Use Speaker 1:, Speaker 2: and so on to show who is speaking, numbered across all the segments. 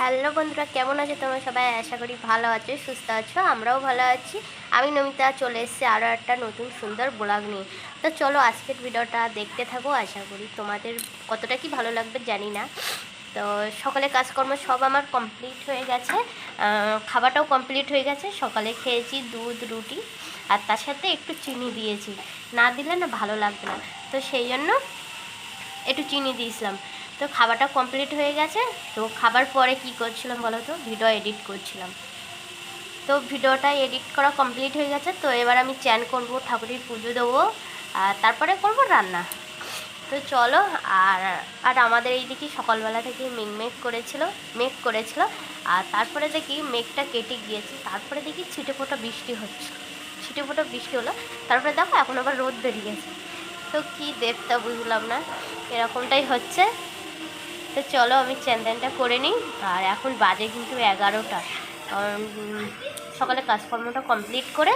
Speaker 1: Hello বন্ধুরা, কেমন আছো তোমরা? সবাই আশা করি ভালো আছো, সুস্থ আছো, আমরাও ভালো আছি। আমি নমিতা, চলে এসেছি আরও একটা নতুন সুন্দর ব্লগ নিয়ে। তো চলো আজকের ভিডিওটা দেখতে থাকো, আশা করি তোমাদের কতটা কি ভালো লাগবে জানি না। তো সকালে কাজকর্ম সব আমার কমপ্লিট হয়ে গেছে। খাবারটাও কমপ্লিট হয়ে গেছে। সকালে খেয়েছি দুধ, রুটি, আর তার সাথে একটু চিনি দিয়েছি। না দিলে না ভালো লাগবে না। তো সেই জন্য একটু চিনি দিয়েছিলাম। তো খাবারটা কমপ্লিট হয়ে গেছে। তো খাবার পরে কি করছিলাম বলো তো? ভিডিও এডিট করছিলাম। তো ভিডিওটা এডিট করা কমপ্লিট হয়ে গেছে। তো এবার আমি চ্যান করব, ঠাকুরের পুজো দেবো, আর তারপরে করব রান্না। তো চলো, আর আর আমাদের এই এইদিকে সকালবেলা থেকে মেঘ মেঘ করেছিল মেঘ করেছিল। আর তারপরে দেখি মেঘটা কেটে গিয়েছে। তারপরে দেখি ছিটে ফোটা বৃষ্টি হচ্ছে। ছিটে ফোটা বৃষ্টি হলো। তারপরে দেখো এখন আবার রোদ বেরিয়েছে। তো কি দেখতে বুঝলাম না। এরকমটাই হচ্ছে। তো চলো আমি চ্যান্দেনটা করে নিই। আর এখন বাজে কিন্তু এগারোটা। সকালে কাজকর্মটা কমপ্লিট করে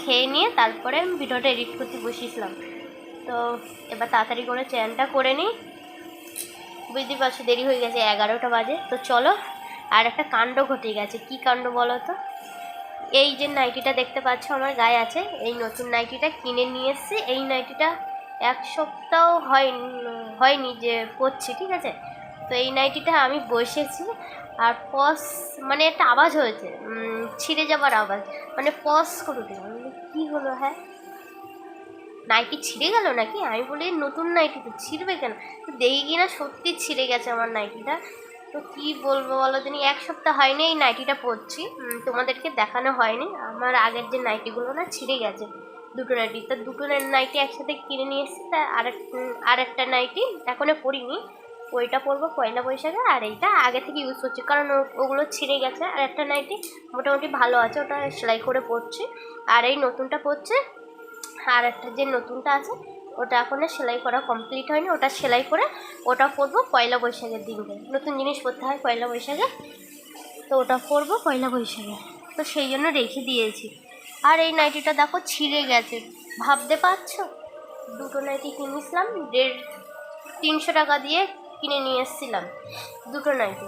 Speaker 1: খেয়ে নিয়ে তারপরে ভিডিওটা এডিট করতে বসিয়েছিলাম তো এবার তাড়াতাড়ি করে চ্যানটা করে নিই। বুঝতেই পারছ, দেরি হয়ে গেছে, এগারোটা বাজে। তো চলো, আর একটা কাণ্ড ঘটে গেছে। কি কাণ্ড বলো তো? এই যে নাইটিটা দেখতে পাচ্ছ, আমার গায়ে আছে। এই নতুন নাইটিটা কিনে নিয়ে এসেছি। এই নাইটিটা এক সপ্তাহ হয়নি হয়নি যে পরছি ঠিক আছে? তো এই নাইটিটা আমি বসেছি আর পস মানে একটা আওয়াজ হয়েছে ছিঁড়ে যাবার আওয়াজ মানে পস করে দিল আমি কী হলো হ্যাঁ? নাইটি ছিঁড়ে গেল নাকি? আমি বলি, নতুন নাইটি তো ছিঁড়বে কেন? তো দেখি কিনা সত্যি ছিঁড়ে গেছে আমার নাইটিটা। তো কী বলব বলো দিনই এক সপ্তাহ হয়নি এই নাইটিটা পরছি। তোমাদেরকে দেখানো হয়নি। আমার আগের যে নাইটিগুলো না ছিঁড়ে গেছে। দুটো নাইটি তো দুটো নাইটি একসাথে কিনে নিয়ে এসেছি, তা আর আর একটা নাইটি এখনও পরিনি ওইটা পরবো পয়লা বৈশাখে, আর এইটা আগে থেকে ইউজ করছি, কারণ ওগুলো ছিঁড়ে গেছে। আর একটা নাইটি মোটামুটি ভালো আছে, ওটা সেলাই করে পরছি আর এই নতুনটা পরছে আর একটা যে নতুনটা আছে, ওটা এখনও সেলাই করা কমপ্লিট হয়নি, ওটা সেলাই করে ওটা পরবো পয়লা বৈশাখের দিনকে। নতুন জিনিস পরতে হয় পয়লা বৈশাখে, তো ওটা পরবো পয়লা বৈশাখে। তো সেই জন্য রেখে দিয়েছি। আর এই নাইটিটা দেখো ছিঁড়ে গেছে। ভাবতে পারছ? দুটো নাইটি কিনেছিলাম, দেড়, তিনশো টাকা দিয়ে কিনে নিয়ে এসেছিলাম। দুটো নাইটি।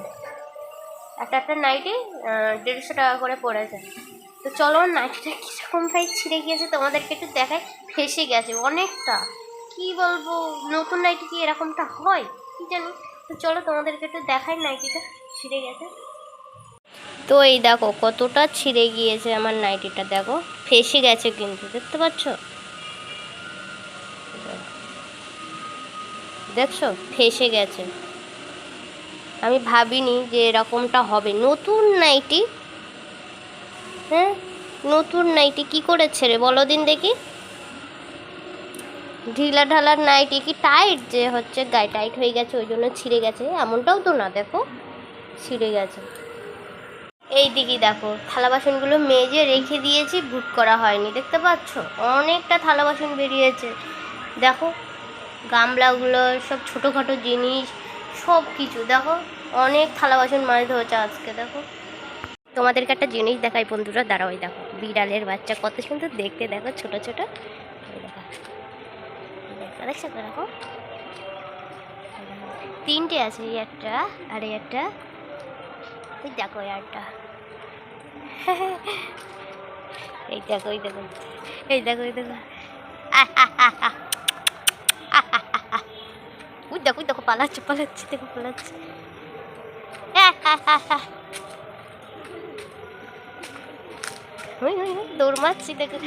Speaker 1: একটা একটা নাইটি দেড়শো টাকা করে পড়ে যায় তো চলো, নাইটিটা কীরকম ভাই ছিঁড়ে গিয়েছে তোমাদেরকে একটু দেখায় ফেসে গেছে অনেকটা। কি বলব, নতুন নাইটি কি এরকমটা হয়? কি জানি। তো চলো তোমাদেরকে একটু দেখাই নাইটিটা। ছিঁড়ে গেছে। তো এই দেখো কতটা ছিঁড়ে গিয়েছে আমার নাইটিটা, দেখো। ফেসে গেছে কিন্তু, দেখতে পাচ্ছ? দেখছ? ফেসে গেছে। আমি ভাবিনি যে এরকমটা হবে। নতুন নাইটি? হ্যাঁ? নতুন নাইটি কি করেছে রে? বলো দিন দেখি। ঢিলা ঢালার নাইটি কি টাইট? যে হচ্ছে গায়ে টাইট হয়ে গেছে, ওই জন্য ছিঁড়ে গেছে। এমনটাও তো না, দেখো। ছিঁড়ে গেছে। এই দিকে দেখো, থালা বাসনগুলো মেজে রেখে দিয়েছি বুট করা হয়নি, দেখতে পাচ্ছ? অনেকটা থালা বাসন বেরিয়েছে। দেখো, গামলাগুলো, সব ছোটোখাটো জিনিস, সব কিছু, দেখো, অনেক থালা বাসন মাছ ধরেছে আজকে, দেখো। তোমাদেরকে একটা জিনিস দেখাই বন্ধুরা, দাঁড়াও, এই দেখো, বিড়ালের বাচ্চা কত সুন্দর দেখতে, দেখো, ছোট ছোট। দেখো তিনটে আছে একটা আর একটা। ওই দেখো একটা এই দেখো এই দেখো এই দেখো এই দেখো। ওই দেখো দেখো, পালাচ্ছে পালাচ্ছে, দেখো, পালাচ্ছে। দৌড় মারছি, দেখো।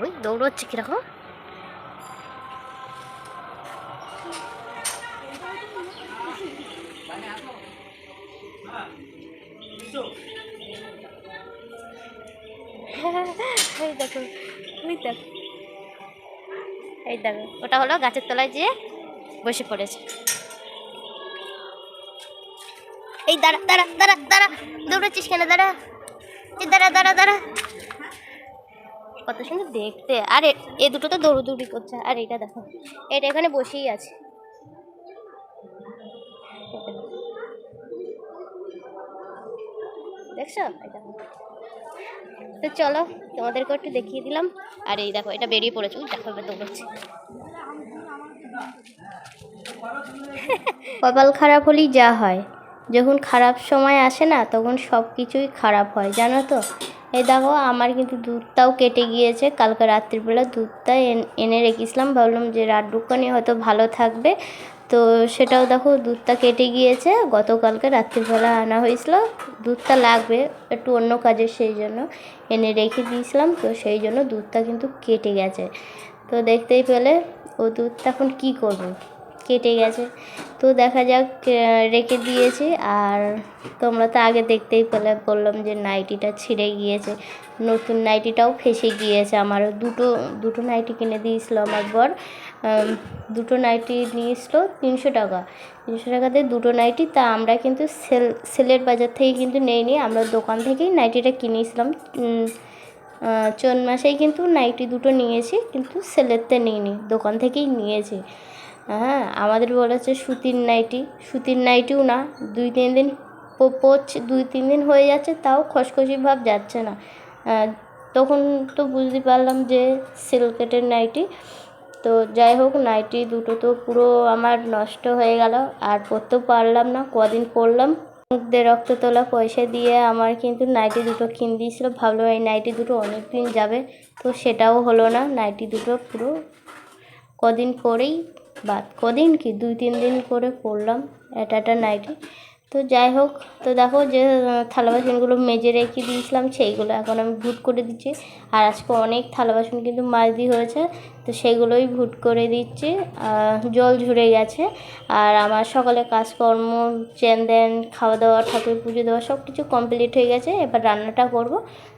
Speaker 1: ওই দৌড়চ্ছে কীরকম? এই দেখো ওই দেখো। এই দেখো ওটা হলো গাছের তলায় যেয়ে বসে পড়েছে। এই দাঁড়া দাঁড়া দাঁড়া দাঁড়া দৌড়াচ্ছিস কেন? দাঁড়া। এই দাঁড়া দাঁড়া দাঁড়া। কত সুন্দর দেখতে। আর, এ- দুটো তো দৌড়দৌড়ি করছে। আর এটা দেখো, এটা এখানে বসেই আছে। দেখছ? দেখো তো চলো তোমাদেরকে একটু দেখিয়ে দিলাম। আর এই দেখো, এটা বেরিয়ে পড়েছে। দেখো, এবার দৌড়চ্ছে। কপাল খারাপ হলেই যা হয়। যখন খারাপ সময় আসে না, তখন সব কিছুই খারাপ হয়। জানো তো? এই দেখো, আমার কিন্তু দুধটাও কেটে গিয়েছে। কালকে রাত্রিবেলা দুধটা এন- রেখেছিলাম। ভাবলাম যে রাত দোকানে হয়তো ভালো থাকবে। তো সেটাও দেখো, দুধটা কেটে গিয়েছে। গতকালকে রাত্রিবেলা আনা হয়েছিল। দুধটা লাগবে একটু অন্য কাজে, সেই জন্য এনে রেখে দিয়েছিলাম। তো সেই জন্য দুধটা কিন্তু কেটে গেছে। তো দেখতেই পেলে, ও দুধটা এখন কী করব? কেটে গেছে। তো দেখা যাক রেখে দিয়েছি। আর তোমরা তো আগে দেখতেই পেলে, বললাম যে নাইটিটা ছিঁড়ে গিয়েছে। নতুন নাইটিটাও ফেসে গিয়েছে আমার দুটো দুটো নাইটি কিনে দিয়েছিল আমার বর। দুটো নাইটি নিয়েছিলো তিনশো টাকা। তিনশো টাকাতে দুটো নাইটি, তা আমরা কিন্তু সেল, সেলের বাজার থেকে কিন্তু নেইনি। আমরা দোকান থেকেই নাইটিটা কিনেছিলাম। চোন মাসেই কিন্তু নাইটি দুটো নিয়েছি, কিন্তু সেলেরতে নিইনি। দোকান থেকেই নিয়েছি। হ্যাঁ আমাদের বলেছে সুতির নাইটি। সুতির নাইটিও না, দুই তিন দিন পো- পরছে দুই তিন দিন হয়ে যাচ্ছে, তাও খসখসি ভাব যাচ্ছে না। তখন তো বুঝতে পারলাম যে সিল্কেটের নাইটি। তো যাই হোক, নাইটি দুটো তো পুরো আমার নষ্ট হয়ে গেল, আর পরতেও পারলাম না, কদিন পরলাম। মুখ দিয়ে রক্ত তোলা পয়সা দিয়ে আমার কিন্তু নাইটি দুটো কিনে দিয়েছিল ভাবলাম এই নাইটি দুটো অনেক দিন যাবে, তো সেটাও হলো না, নাইটি দুটো পুরো কদিন পরেই বাদ। কদিন কি? দুই, তিন দিন করে করলাম এটা একটা নাইটি তো যাই হোক, তো দেখো যে, থালা বাসনগুলো মেজে রেখে দিয়েছিলাম, সেইগুলো এখন আমি ভুট করে দিচ্ছি। আর আজকে অনেক থালা বাসন কিন্তু মাজদি হয়েছে, তো সেগুলোই ভুট করে দিচ্ছি। জল ঝরে গেছে। আর আমার সকালে কাজকর্ম চেন দেন খাওয়া দাওয়া ঠাকুর পুজো দেওয়া সব কিছু কমপ্লিট হয়ে গেছে। এবার রান্নাটা করব।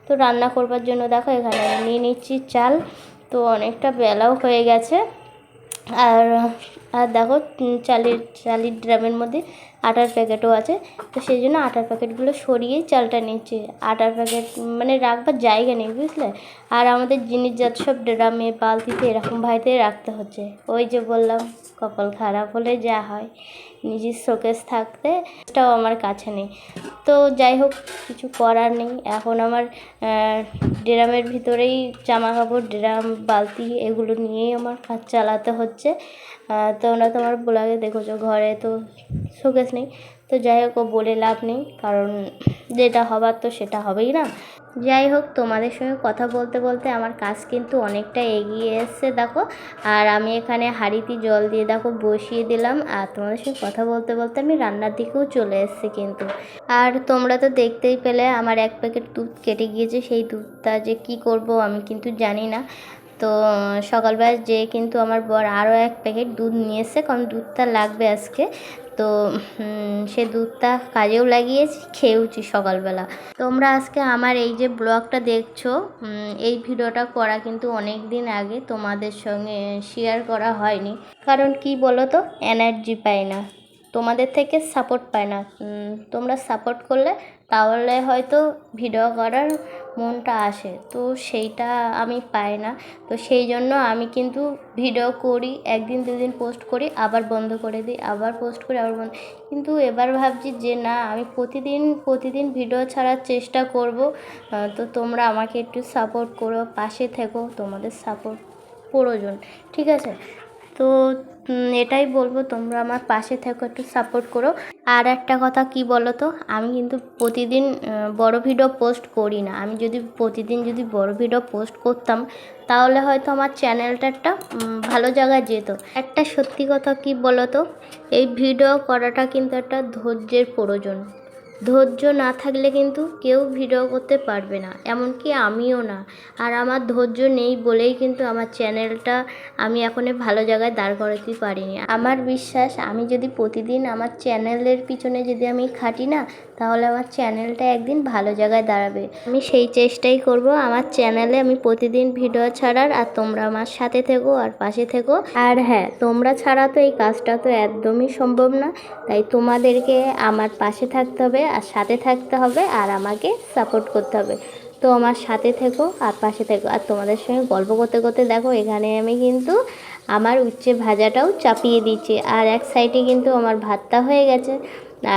Speaker 1: তো রান্না করবার জন্য দেখো এখানে নিয়ে নিচ্ছি চাল। তো অনেকটা বেলাও হয়ে গেছে। আর আর দেখো চালের চালের ড্রামের মধ্যে আটার প্যাকেটও আছে। তো সেই জন্য আটার প্যাকেটগুলো সরিয়ে চালটা নিচ্ছে। আটার প্যাকেট মানে রাখবার জায়গা নেই, বুঝলে? আর আমাদের জিনিস জিনিসজাত সব ড্রামে, বালতিতে এরকম ভাইতে রাখতে হচ্ছে। ওই যে বললাম। কপাল খারাপ হলে যা হয় নিজের শোকেস থাকতে সেটাও আমার কাছে নেই। তো যাই হোক কিছু করার নেই। এখন আমার ড্রামের ভিতরেই জামা কাপড় ড্রাম বালতি এগুলো নিয়েই আমার কাজ চালাতে হচ্ছে। আহ, তোমরা তোমার ব্লগে দেখেছ ঘরে তো শোকেস নেই। তো যাই হোক বলে লাভ নেই কারণ যেটা হবার তো সেটা হবেই না। যাই হোক, তোমাদের সঙ্গে কথা বলতে বলতে আমার কাজ কিন্তু অনেকটা এগিয়ে এসছে, দেখো। আর আমি এখানে হাঁড়িতে জল দিয়ে, দেখো, বসিয়ে দিলাম। আর তোমাদের সঙ্গে কথা বলতে বলতে আমি রান্নার দিকেও চলে এসেছি কিন্তু। আর তোমরা তো দেখতেই পেলে, আমার এক প্যাকেট দুধ কেটে গিয়েছে। সেই দুধটা যে কি করব আমি কিন্তু জানি না। তো, সকালবেলা যেয়ে কিন্তু আমার বর আরও এক প্যাকেট দুধ নিয়ে এসছে, কারণ দুধটা লাগবে আজকে। তো সে দুধটা কাজেও লাগিয়েছি, খেয়েওছি সকালবেলা। তোমরা আজকে আমার এই যে ব্লগটা দেখছ এই ভিডিওটা করা কিন্তু অনেক দিন আগে তোমাদের সঙ্গে শেয়ার করা হয়নি। কারণ কি বলো তো এনার্জি পাই না। তোমাদের থেকে সাপোর্ট পায় না। তোমরা সাপোর্ট করলে তাহলে হয়তো ভিডিও করার মনটা আসে। তো সেইটা আমি পাই না। তো সেই জন্য আমি কিন্তু ভিডিও করি, একদিন দুদিন পোস্ট করি, আবার বন্ধ করে দিই, আবার পোস্ট করি, আবার বন্ধ। কিন্তু এবার ভাবছি যে না, আমি প্রতিদিন প্রতিদিন ভিডিও ছাড়ার চেষ্টা করব। তো তোমরা আমাকে একটু সাপোর্ট করো, পাশে থেকো, তোমাদের সাপোর্ট প্রয়োজন। ঠিক আছে? তো এটাই বলব, তোমরা আমার পাশে থেকো, একটু সাপোর্ট করো। আর একটা কথা কি বলো তো আমি কিন্তু প্রতিদিন বড় ভিডিও পোস্ট করি না। আমি যদি প্রতিদিন যদি বড় ভিডিও পোস্ট করতাম, তাহলে হয়তো আমার চ্যানেলটা একটা ভালো জায়গায় যেত। একটা সত্যি কথা কি বলো তো এই ভিডিও করাটা কিন্তু একটা ধৈর্যের প্রয়োজন। ধৈর্য না থাকলে কিন্তু কেউ ভিডিও করতে পারবে না, এমনকি আমিও না। আর আমার ধৈর্য নেই বলেই কিন্তু আমার চ্যানেলটা আমি এখনই ভালো জায়গায় দাঁড় করাতে পারিনি। আমার বিশ্বাস, আমি যদি প্রতিদিন আমার চ্যানেলের পিছনে যদি আমি খাটি না, তাহলে আমার চ্যানেলটা একদিন ভালো জায়গায় দাঁড়াবে। আমি সেই চেষ্টাই করব, আমার চ্যানেলে আমি প্রতিদিন ভিডিও ছাড়ার, আর তোমরা আমার সাথে থেকো আর পাশে থেকো। আর হ্যাঁ তোমরা ছাড়া তো এই কাজটা তো একদমই সম্ভব না, তাই তোমাদেরকে আমার পাশে থাকতে হবে আর সাথে থাকতে হবে আর আমাকে সাপোর্ট করতে হবে। তো আমার সাথে থেকো আর পাশে থেকো। আর তোমাদের সঙ্গে গল্প করতে করতে দেখো, এখানে আমি কিন্তু আমার উচ্ছে ভাজাটাও চাপিয়ে দিচ্ছি আর এক সাইডে কিন্তু আমার ভাতটা হয়ে গেছে।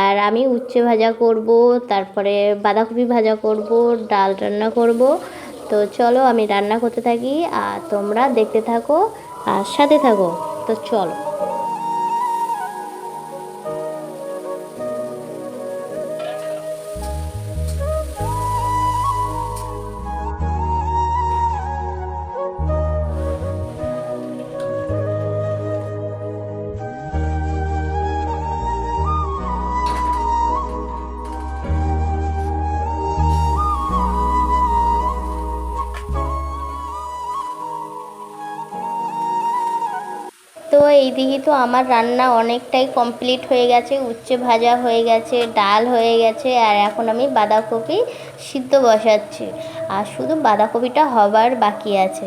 Speaker 1: আর আমি উচ্ছে ভাজা করব, তারপরে বাঁধাকপি ভাজা করব, ডাল রান্না করব। তো চলো আমি রান্না করতে থাকি, আর তোমরা দেখতে থাকো আর সাথে থাকো। তো চলো। এইদিকে তো আমার রান্না অনেকটাই কমপ্লিট হয়ে গেছে। উচ্ছে ভাজা হয়ে গেছে, ডাল হয়ে গেছে, আর এখন আমি বাঁধাকপি সিদ্ধ বসাচ্ছি। আর শুধু বাঁধাকপিটা হবার বাকি আছে।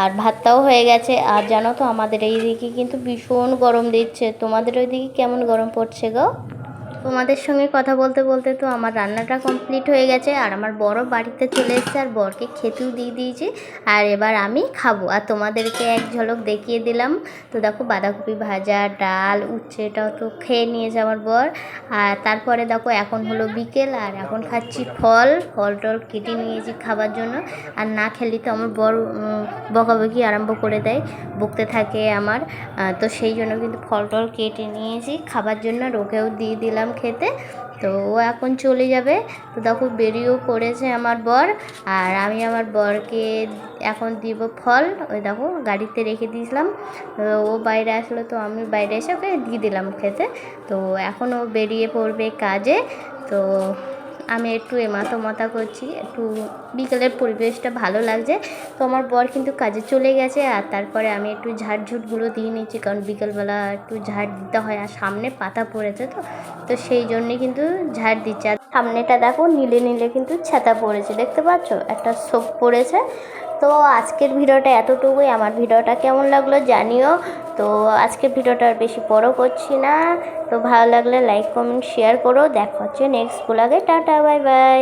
Speaker 1: আর ভাতটাও হয়ে গেছে। আর জানো তো, আমাদের এইদিকে কিন্তু ভীষণ গরম দিচ্ছে। তোমাদের ওইদিকে কেমন গরম পড়ছে গো? তোমাদের সঙ্গে কথা বলতে বলতে তো আমার রান্নাটা কমপ্লিট হয়ে গেছে, আর আমার বড় বাড়িতে চলে এসেছে, আর বরকে খেতেও দিয়ে দিয়েছি, আর এবার আমি খাব। আর তোমাদেরকে এক ঝলক দেখিয়ে দিলাম। তো দেখো, বাঁধাকপি ভাজা, ডাল উচ্ছেটাও তো খেয়ে নিয়েছে আমার বর। আর তারপরে দেখো, এখন হলো বিকেল, আর এখন খাচ্ছি ফল। ফল টল কেটে নিয়েছি খাবার জন্য। আর না খেলে তো আমার বর বকাবকি আরম্ভ করে দেয়, বকতে থাকে আমার। তো সেই জন্য কিন্তু ফল টল কেটে নিয়েছি। খাবার জন্য রোগেও দিয়ে দিলাম খেতে। তো ও এখন চলে যাবে। তো দেখো বেরিয়েও পড়েছে আমার বর। আর আমি আমার বরকে এখন দিব ফল। ওই দেখো গাড়িতে রেখে দিয়েছিলাম। ও বাইরে আসলো, তো আমি বাইরে এসে ওকে দিয়ে দিলাম খেতে। তো এখন ও বেরিয়ে পড়বে কাজে। তো আমি একটু এমাতো মাতা করছি, একটু বিকেলের পরিবেশটা ভালো লাগছে। তো আমার বর কিন্তু কাজে চলে গেছে আর তারপরে আমি একটু ঝাড়ঝুটগুলো দিয়ে নিচ্ছি, কারণ বিকেলবেলা একটু ঝাড় দিতে হয় আর সামনে পাতা পড়েছে তো তো সেই জন্যে কিন্তু ঝাড় দিচ্ছে। আর সামনেটা দেখো, নীলে নীলে কিন্তু ছাতা পড়েছে, দেখতে পাচ্ছ? একটা সোপ পড়েছে। তো আজকের ভিডিওটা এতটুকুই। আমার ভিডিওটা কেমন লাগল জানিও। তো আজকের ভিডিওটা আর বেশি বড় করছি না। তো ভালো লাগলে লাইক কমেন্ট শেয়ার করো। দেখা হচ্ছে নেক্সট ব্লগে টাটা বাই বাই